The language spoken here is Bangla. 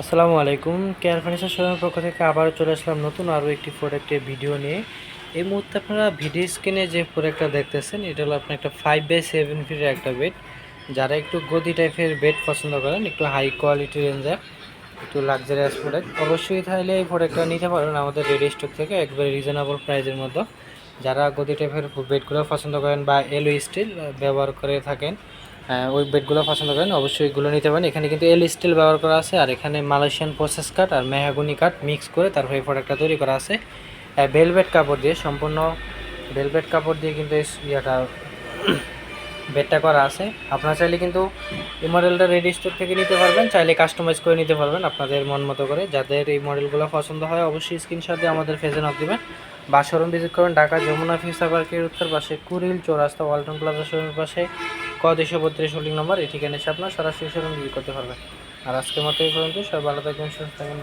আসসালামু আলাইকুম। কেয়ার ফার্নিচার শোরুমের পক্ষ থেকে আবার চলে আসলাম নতুন আরও একটি প্রোডাক্টের ভিডিও নিয়ে। এই মুহূর্তে আপনারা ভিডিও স্ক্রিনে যে প্রোডাক্টটা দেখতেছেন, এটা হলো আপনার একটা ফাইভ বাই সেভেন ফিটের একটা বেড যারা একটু গদি টাইপের বেড পছন্দ করেন, একটু হাই কোয়ালিটি রেঞ্জের একটু লাক্সারিয়াস প্রোডাক্ট অবশ্যই তাহলে এই প্রোডাক্টটা নিতে পারেন আমাদের রেডি স্টক থেকে, একবারে রিজনেবল প্রাইসের মধ্যে। যারা গদি টাইপের বেডগুলো পছন্দ করেন বা এলো স্টিল ব্যবহার করে থাকেন ওই বেডগুলো পছন্দ করেন, অবশ্যই এগুলো নিতে পারেন। এখানে কিন্তু এল স্টিল ব্যবহার করা আছে, আর এখানে মালয়েশিয়ান প্রসেস কাঠ আর মেহাগুনি কাঠ মিক্স করে তারপরে এই প্রোডাক্টটা তৈরি করা আছে। ভেলভেট কাপড় দিয়ে সম্পূর্ণ ভেলভেট কাপড় দিয়ে কিন্তু এই ইয়েটা বেডটা করা আছে। আপনারা চাইলে কিন্তু এই মডেলটা রেডি স্টোর থেকে নিতে পারবেন, চাইলে কাস্টমাইজ করে নিতে পারবেন আপনাদের মন মতো করে। যাদের এই মডেলগুলো পছন্দ হয়, অবশ্যই স্ক্রিনশট দিয়ে আমাদের ফেজে নক দেবেন। বা শোরুম ভিজিট করবেন ঢাকা যমুনা ফিসা পার্কের উত্তর পাশে কুড়িল চৌরাস্তা, ওয়ালটন প্লাজা শোরুমের পাশে ক দুশো বত্রিশ হোল্ডিং নম্বর, এই ঠিকানা এসে আপনার সরাসরি শোরুম করতে পারবেন আর আজকের মতো এই পর্যন্ত সবাই ভালো থাকবেন, সুস্থ থাকবেন।